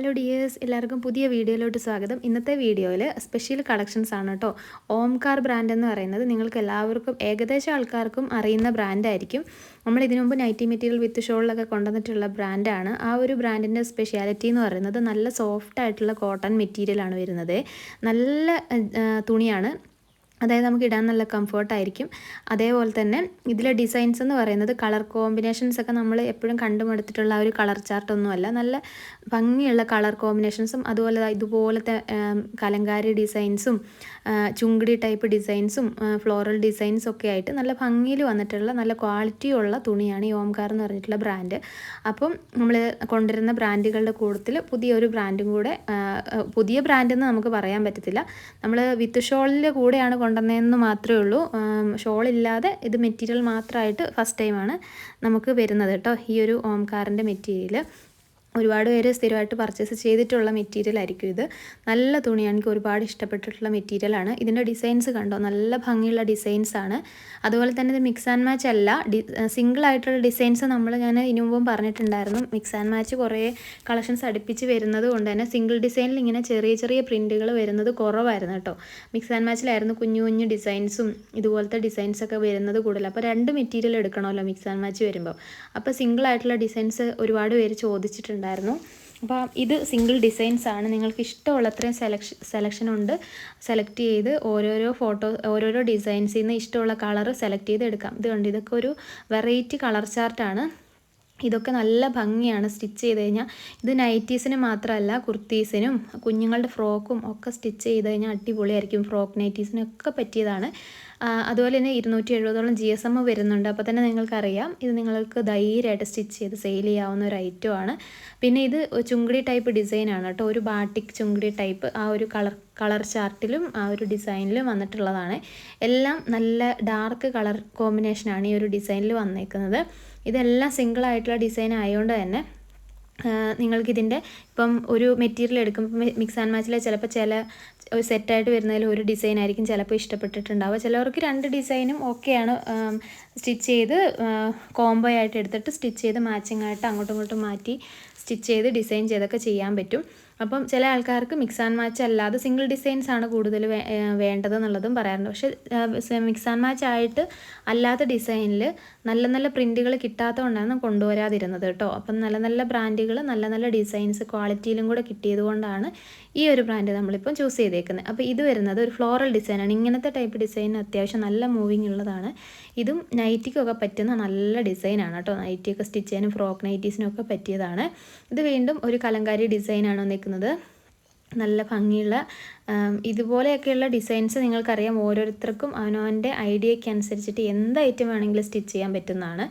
Hello dears എല്ലാവർക്കും പുതിയ വീഡിയോയിലോട്ട് സ്വാഗതം. ഇന്നത്തെ വീഡിയോയിൽ സ്പെഷ്യൽ കളക്ഷൻസ് ആണ് കേട്ടോ ഓംകാർ ബ്രാൻഡ് എന്ന് പറയുന്നത് നിങ്ങൾക്ക് എല്ലാവർക്കും ഏകദേശം ആൾക്കാർക്കും അറിയുന്ന ബ്രാൻഡായിരിക്കും നമ്മൾ ഇതിനുമുമ്പ് നൈറ്റി മെറ്റീരിയൽ വിത്ത് ഷോളിലൊക്കെ കൊണ്ടുവന്നിട്ടുള്ള ബ്രാൻഡാണ് ആ ഒരു ബ്രാൻഡിന്റെ സ്പെഷ്യാലിറ്റി എന്ന് പറയുന്നത് നല്ല സോഫ്റ്റ് ആയിട്ടുള്ള കോട്ടൺ മെറ്റീരിയലാണ് വരുന്നത്. നല്ല തുണിയാണ്. അതായത് നമുക്ക് ഇടാൻ നല്ല കംഫർട്ടായിരിക്കും അതേപോലെ തന്നെ ഇതിലെ ഡിസൈൻസ് എന്ന് പറയുന്നത് കളർ കോമ്പിനേഷൻസ് ഒക്കെ നമ്മൾ എപ്പോഴും കണ്ടുമെടുത്തിട്ടുള്ള ഒരു കളർ ചാർട്ടൊന്നുമല്ല നല്ല ഭംഗിയുള്ള കളർ കോമ്പിനേഷൻസും അതുപോലെ ഇതുപോലത്തെ കലങ്കാരി ഡിസൈൻസും ചുങ്കിടി ടൈപ്പ് ഡിസൈൻസും ഫ്ലോറൽ ഡിസൈൻസും ഒക്കെ ആയിട്ട് നല്ല ഭംഗിയിൽ വന്നിട്ടുള്ള നല്ല ക്വാളിറ്റിയുള്ള തുണിയാണ് ഈ ഓംകാർ എന്ന് പറഞ്ഞിട്ടുള്ള ബ്രാൻഡ് അപ്പം നമ്മൾ കൊണ്ടുവരുന്ന ബ്രാൻഡുകളുടെ കൂട്ടത്തിൽ പുതിയൊരു ബ്രാൻഡും കൂടെ പുതിയ ബ്രാൻഡെന്ന് നമുക്ക് പറയാൻ പറ്റത്തില്ല. നമ്മൾ വിത്ത് ഷോളിന്റെ കൂടെയാണ് കൊണ്ടുവന്നതെന്ന് മാത്രമേ ഉള്ളൂ. ഷോളില്ലാതെ ഇത് മെറ്റീരിയൽ മാത്രമായിട്ട് ഫസ്റ്റ് ടൈമാണ് നമുക്ക് വരുന്നത് കേട്ടോ ഈ ഒരു ഓംകാറിന്റെ മെറ്റീരിയൽ ഒരുപാട് പേര് സ്ഥിരമായിട്ട് പർച്ചേസ് ചെയ്തിട്ടുള്ള മെറ്റീരിയൽ ആയിരിക്കും ഇത്. നല്ല തുണിയാണ്. എനിക്ക് ഒരുപാട് ഇഷ്ടപ്പെട്ടിട്ടുള്ള മെറ്റീരിയലാണ് ഇതിന്റെ ഡിസൈൻസ് കണ്ടോ? നല്ല ഭംഗിയുള്ള ഡിസൈൻസ് ആണ്. അതുപോലെ തന്നെ ഇത് മിക്സ് ആൻഡ് മാച്ച് അല്ല. സിംഗിൾ ആയിട്ടുള്ള ഡിസൈൻസ് നമ്മൾ ഞാൻ ഇനി മുമ്പും പറഞ്ഞിട്ടുണ്ടായിരുന്നു. മിക്സ് ആൻഡ് മാച്ച് കുറേ കളക്ഷൻസ് അടുപ്പിച്ച് വരുന്നത് കൊണ്ട് തന്നെ സിംഗിൾ ഡിസൈനിൽ ഇങ്ങനെ ചെറിയ ചെറിയ പ്രിന്റുകൾ വരുന്നത് കുറവായിരുന്നു കേട്ടോ. മിക്സ് ആൻഡ് മാച്ചിലായിരുന്നു കുഞ്ഞു കുഞ്ഞു ഡിസൈൻസും ഇതുപോലത്തെ ഡിസൈൻസ് ഒക്കെ വരുന്നത് കൂടുതൽ. അപ്പോൾ രണ്ട് മെറ്റീരിയൽ എടുക്കണമല്ലോ മിക്സ് ആൻഡ് മാച്ച് വരുമ്പോൾ അപ്പോൾ സിംഗിൾ ആയിട്ടുള്ള ഡിസൈൻസ് ഒരുപാട് പേര് ചോദിച്ചിട്ടുണ്ട്. ഉണ്ടായിരുന്നു. അപ്പോൾ ഇത് സിംഗിൾ ഡിസൈൻസ് ആണ്. നിങ്ങൾക്ക് ഇഷ്ടമുള്ള അത്രയും സെലക്ഷൻ സെലക്ഷൻ ഉണ്ട്. സെലക്ട് ചെയ്ത് ഓരോരോ ഫോട്ടോ ഓരോരോ ഡിസൈൻസിൽ നിന്ന് ഇഷ്ടമുള്ള കളർ സെലക്ട് ചെയ്ത് എടുക്കാം. ഇതുകൊണ്ട് ഇതൊക്കെ ഒരു വെറൈറ്റി കളർ ചാർട്ടാണ് ഇതൊക്കെ നല്ല ഭംഗിയാണ് സ്റ്റിച്ച് ചെയ്ത് കഴിഞ്ഞാൽ ഇത് നൈറ്റീസിന് മാത്രമല്ല കുർത്തീസിനും കുഞ്ഞുങ്ങളുടെ ഫ്രോക്കും ഒക്കെ സ്റ്റിച്ച് ചെയ്ത് കഴിഞ്ഞാൽ അടിപൊളിയായിരിക്കും. ഫ്രോക്ക് നൈറ്റീസിനൊക്കെ പറ്റിയതാണ്. അതുപോലെ തന്നെ ഇരുന്നൂറ്റി എഴുപതോളം ജി എസ് എം വരുന്നുണ്ട്. അപ്പോൾ തന്നെ നിങ്ങൾക്കറിയാം ഇത് നിങ്ങൾക്ക് ധൈര്യമായിട്ട് സ്റ്റിച്ച് ചെയ്ത് സെയിൽ ചെയ്യാവുന്ന ഒരു ഐറ്റം ആണ്. പിന്നെ ഇത് ചുങ്കടി ടൈപ്പ് ഡിസൈനാണ് കേട്ടോ. ഒരു ബാട്ടിക് ചുങ്കടി ടൈപ്പ് ആ ഒരു കളർ കളർ ചാർട്ടിലും ആ ഒരു ഡിസൈനിലും വന്നിട്ടുള്ളതാണ്. എല്ലാം നല്ല ഡാർക്ക് കളർ കോമ്പിനേഷനാണ് ഈ ഒരു ഡിസൈനിൽ വന്നേക്കുന്നത്. ഇതെല്ലാം സിംഗിൾ ആയിട്ടുള്ള ഡിസൈൻ ആയതുകൊണ്ട് തന്നെ നിങ്ങൾക്കിതിന്റെ ഇപ്പം ഒരു മെറ്റീരിയൽ എടുക്കുമ്പോൾ മിക്സ് ആൻഡ് മാച്ചിൽ ചിലപ്പോൾ ചില ഒരു സെറ്റായിട്ട് വരുന്നതിൽ ഒരു ഡിസൈൻ ആയിരിക്കും ചിലപ്പോൾ ഇഷ്ടപ്പെട്ടിട്ടുണ്ടാവുക. ചിലവർക്ക് രണ്ട് ഡിസൈനും ഓക്കെയാണ് സ്റ്റിച്ച് ചെയ്ത് കോംബോ ആയിട്ട് എടുത്തിട്ട് സ്റ്റിച്ച് ചെയ്ത് മാച്ചിങ് ആയിട്ട് അങ്ങോട്ടും ഇങ്ങോട്ടും മാറ്റി സ്റ്റിച്ച് ചെയ്ത് ഡിസൈൻ ചെയ്തൊക്കെ ചെയ്യാൻ പറ്റും. അപ്പം ചില ആൾക്കാർക്ക് മിക്സ് ആൻഡ് മാച്ച് അല്ലാതെ സിംഗിൾ ഡിസൈൻസ് ആണ് കൂടുതൽ വേണ്ടത് എന്നുള്ളതും പറയാറുണ്ട്. പക്ഷേ മിക്സ് ആൻഡ് മാച്ച് ആയിട്ട് അല്ലാത്ത ഡിസൈനിൽ നല്ല നല്ല പ്രിന്റുകൾ കിട്ടാത്തതുകൊണ്ടാണ് കൊണ്ടുവരാതിരുന്നത് കേട്ടോ. അപ്പം നല്ല നല്ല ബ്രാൻഡുകൾ നല്ല നല്ല ഡിസൈൻസ് ക്വാളിറ്റിയിലും കൂടെ കിട്ടിയത് കൊണ്ടാണ് ഈ ഒരു ബ്രാൻഡ് നമ്മളിപ്പം ചൂസ് ചെയ്തേക്കുന്നത്. അപ്പോൾ ഇത് വരുന്നത് ഒരു ഫ്ലോറൽ ഡിസൈനാണ് ഇങ്ങനത്തെ ടൈപ്പ് ഡിസൈൻ അത്യാവശ്യം നല്ല മൂവിങ് ഉള്ളതാണ്. ഇതും നൈറ്റിക്കൊക്കെ പറ്റുന്ന നല്ല ഡിസൈനാണ് കേട്ടോ. നൈറ്റിയൊക്കെ സ്റ്റിച്ച് ചെയ്യാനും ഫ്രോക്ക് നൈറ്റീസിനും ഒക്കെ പറ്റിയതാണ്. ഇത് വീണ്ടും ഒരു കലങ്കാരി ഡിസൈനാണ് നിൽക്കുന്നത് നല്ല ഭംഗിയുള്ള ഇതുപോലെയൊക്കെയുള്ള ഡിസൈൻസ് നിങ്ങൾക്കറിയാം. ഓരോരുത്തർക്കും അവനവന്റെ ഐഡിയയ്ക്ക് അനുസരിച്ചിട്ട് എന്ത് ഐറ്റം വേണമെങ്കിലും സ്റ്റിച്ച് ചെയ്യാൻ പറ്റുന്നതാണ്.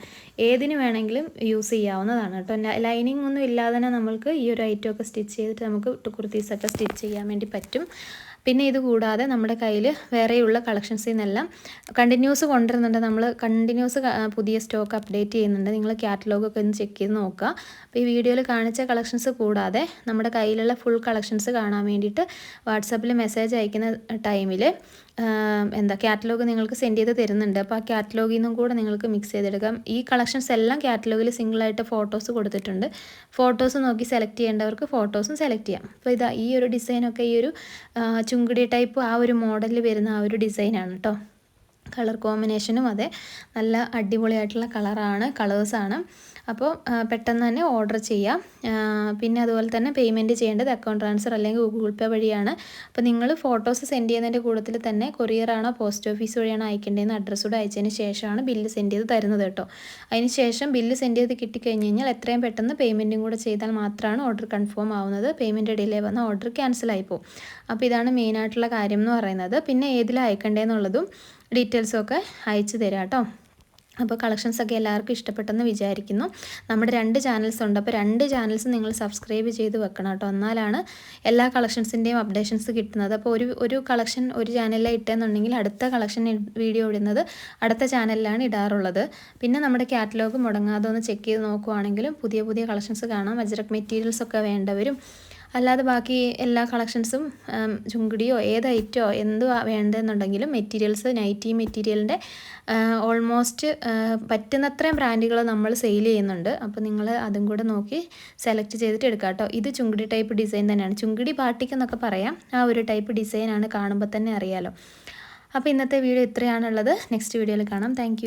ഏതിന് വേണമെങ്കിലും യൂസ് ചെയ്യാവുന്നതാണ് കേട്ടോ. ലൈനിങ് ഒന്നും ഇല്ലാതെ തന്നെ നമ്മൾക്ക് ഈ ഒരു ഐറ്റം ഒക്കെ സ്റ്റിച്ച് ചെയ്തിട്ട് നമുക്ക് കുർത്തീസൊക്കെ സ്റ്റിച്ച് ചെയ്യാൻ വേണ്ടി പറ്റും. പിന്നെ ഇത് കൂടാതെ നമ്മുടെ കയ്യിൽ വേറെയുള്ള കളക്ഷൻസിൽ നിന്നെല്ലാം കണ്ടിന്യൂസ് കൊണ്ടുവരുന്നുണ്ട്. നമ്മൾ കണ്ടിന്യൂസ് പുതിയ സ്റ്റോക്ക് അപ്ഡേറ്റ് ചെയ്യുന്നുണ്ട്. നിങ്ങൾ കാറ്റലോഗൊക്കെ ഒന്ന് ചെക്ക് ചെയ്ത് നോക്കുക. അപ്പോൾ ഈ വീഡിയോയിൽ കാണിച്ച കളക്ഷൻസ് കൂടാതെ നമ്മുടെ കയ്യിലുള്ള ഫുൾ കളക്ഷൻസ് കാണാൻ വേണ്ടിയിട്ട് വാട്സാപ്പിൽ മെസ്സേജ് അയക്കുന്ന ടൈമിൽ എന്താ കാറ്റലോഗ് നിങ്ങൾക്ക് സെൻഡ് ചെയ്ത് തരുന്നുണ്ട്. അപ്പോൾ ആ കാറ്റലോഗിൽ നിന്നും കൂടെ നിങ്ങൾക്ക് മിക്സ് ചെയ്തെടുക്കാം. ഈ കളക്ഷൻസ് എല്ലാം കാറ്റലോഗിൽ സിംഗിളായിട്ട് ഫോട്ടോസ് കൊടുത്തിട്ടുണ്ട്. ഫോട്ടോസ് നോക്കി സെലക്ട് ചെയ്യേണ്ടവർക്ക് ഫോട്ടോസും സെലക്ട് ചെയ്യാം. അപ്പോൾ ഇതാ ഈ ഒരു ഡിസൈനൊക്കെ ഈ ഒരു ചുങ്കിടി ടൈപ്പ് ആ ഒരു മോഡലിൽ വരുന്ന ആ ഒരു ഡിസൈനാണ് കേട്ടോ കളർ കോമ്പിനേഷനും അതെ. നല്ല അടിപൊളിയായിട്ടുള്ള കളറാണ് കളേഴ്സാണ് അപ്പോൾ പെട്ടെന്ന് തന്നെ ഓർഡർ ചെയ്യാം. പിന്നെ അതുപോലെ തന്നെ പേയ്മെന്റ് ചെയ്യേണ്ടത് അക്കൗണ്ട് ട്രാൻസ്ഫർ അല്ലെങ്കിൽ ഗൂഗിൾ പേ വഴിയാണ്. അപ്പോൾ നിങ്ങൾ ഫോട്ടോസ് സെൻഡ് ചെയ്യുന്നതിന്റെ കൂട്ടത്തിൽ തന്നെ കൊറിയറാണോ പോസ്റ്റ് ഓഫീസ് വഴിയാണോ അയക്കേണ്ടതെന്ന് അഡ്രസ്സ് കൂടെ അയച്ചതിന് ശേഷമാണ് ബില്ല് സെൻഡ് ചെയ്ത് തരുന്നത് കേട്ടോ. അതിന് ശേഷം ബില്ല് സെൻഡ് ചെയ്ത് കിട്ടിക്കഴിഞ്ഞ് കഴിഞ്ഞാൽ എത്രയും പെട്ടെന്ന് പേയ്മെന്റും കൂടെ ചെയ്താൽ മാത്രമാണ് ഓർഡർ കൺഫേം ആവുന്നത്. പേയ്മെന്റ് ഡിലേ വന്ന ഓർഡർ ക്യാൻസൽ പോകും. അപ്പോൾ ഇതാണ് മെയിനായിട്ടുള്ള കാര്യം എന്ന് പറയുന്നത്. പിന്നെ ഏതിലാണ് അയക്കേണ്ടതെന്നുള്ളതും ഡീറ്റെയിൽസും ഒക്കെ അയച്ചു തരാം കേട്ടോ. അപ്പോൾ കളക്ഷൻസൊക്കെ എല്ലാവർക്കും ഇഷ്ടപ്പെട്ടെന്ന് വിചാരിക്കുന്നു. നമ്മുടെ രണ്ട് ചാനൽസ് ഉണ്ട്. അപ്പോൾ രണ്ട് ചാനൽസ് നിങ്ങൾ സബ്സ്ക്രൈബ് ചെയ്ത് വെക്കണം കേട്ടോ. എന്നാലാണ് എല്ലാ കളക്ഷൻസിന്റെയും അപ്ഡേഷൻസ് കിട്ടുന്നത്. അപ്പോൾ ഒരു ഒരു കളക്ഷൻ ഒരു ചാനലിൽ ഇട്ടെന്നുണ്ടെങ്കിൽ അടുത്ത കളക്ഷൻ വീഡിയോ ഇടുന്നത് അടുത്ത ചാനലിലാണ് ഇടാറുള്ളത്. പിന്നെ നമ്മുടെ കാറ്റലോഗ് മുടങ്ങാതെ ഒന്ന് ചെക്ക് ചെയ്ത് നോക്കുവാണെങ്കിലും പുതിയ പുതിയ കളക്ഷൻസ് കാണാം. വജ്രക് മെറ്റീരിയൽസ് ഒക്കെ വേണ്ടവരും അല്ലാതെ ബാക്കി എല്ലാ കളക്ഷൻസും ചുങ്കുടിയോ ഏത് ഐറ്റോ എന്തുവാ വേണ്ടതെന്നുണ്ടെങ്കിലും മെറ്റീരിയൽസ് നൈറ്റി മെറ്റീരിയലിന്റെ ഓൾമോസ്റ്റ് പറ്റുന്നത്രയും ബ്രാൻഡുകൾ നമ്മൾ സെയിൽ ചെയ്യുന്നുണ്ട്. അപ്പോൾ നിങ്ങൾ അതും കൂടെ നോക്കി സെലക്ട് ചെയ്തിട്ട് എടുക്കാം കേട്ടോ. ഇത് ചുങ്കുടി ടൈപ്പ് ഡിസൈൻ തന്നെയാണ്. ചുങ്കുടി പാട്ടിക്ക് എന്നൊക്കെ പറയാം. ആ ഒരു ടൈപ്പ് ഡിസൈനാണ് കാണുമ്പോൾ തന്നെ അറിയാലോ. അപ്പോൾ ഇന്നത്തെ വീഡിയോ ഇത്രയാണുള്ളത്. നെക്സ്റ്റ് വീഡിയോയിൽ കാണാം. താങ്ക്